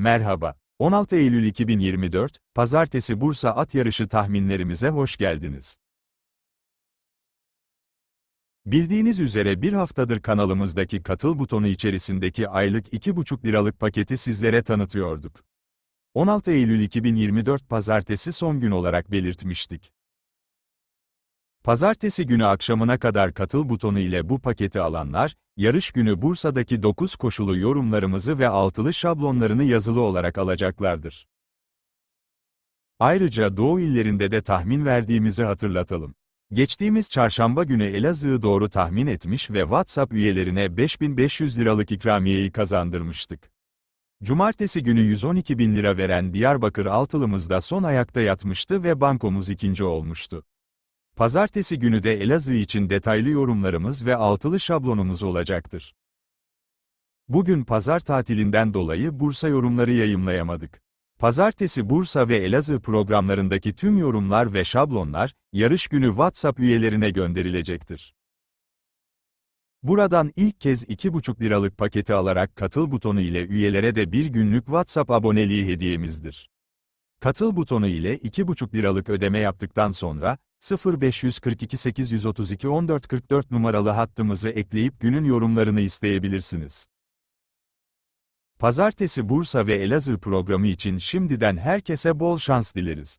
Merhaba. 16 Eylül 2024, Pazartesi Bursa At Yarışı tahminlerimize hoş geldiniz. Bildiğiniz üzere bir haftadır kanalımızdaki katıl butonu içerisindeki aylık 2,5 liralık paketi sizlere tanıtıyorduk. 16 Eylül 2024 Pazartesi son gün olarak belirtmiştik. Pazartesi günü akşamına kadar katıl butonu ile bu paketi alanlar, yarış günü Bursa'daki 9 koşulu yorumlarımızı ve altılı şablonlarını yazılı olarak alacaklardır. Ayrıca Doğu illerinde de tahmin verdiğimizi hatırlatalım. Geçtiğimiz çarşamba günü Elazığ'ı doğru tahmin etmiş ve WhatsApp üyelerine 5500 liralık ikramiyeyi kazandırmıştık. Cumartesi günü 112 bin lira veren Diyarbakır altılımız da son ayakta yatmıştı ve bankomuz ikinci olmuştu. Pazartesi günü de Elazığ için detaylı yorumlarımız ve altılı şablonumuz olacaktır. Bugün pazar tatilinden dolayı Bursa yorumları yayımlayamadık. Pazartesi Bursa ve Elazığ programlarındaki tüm yorumlar ve şablonlar, yarış günü WhatsApp üyelerine gönderilecektir. Buradan ilk kez 2,5 liralık paketi alarak katıl butonu ile üyelere de bir günlük WhatsApp aboneliği hediyemizdir. Katıl butonu ile 2,5 liralık ödeme yaptıktan sonra, 0542 832 1444 numaralı hattımızı ekleyip günün yorumlarını isteyebilirsiniz. Pazartesi Bursa ve Elazığ programı için şimdiden herkese bol şans dileriz.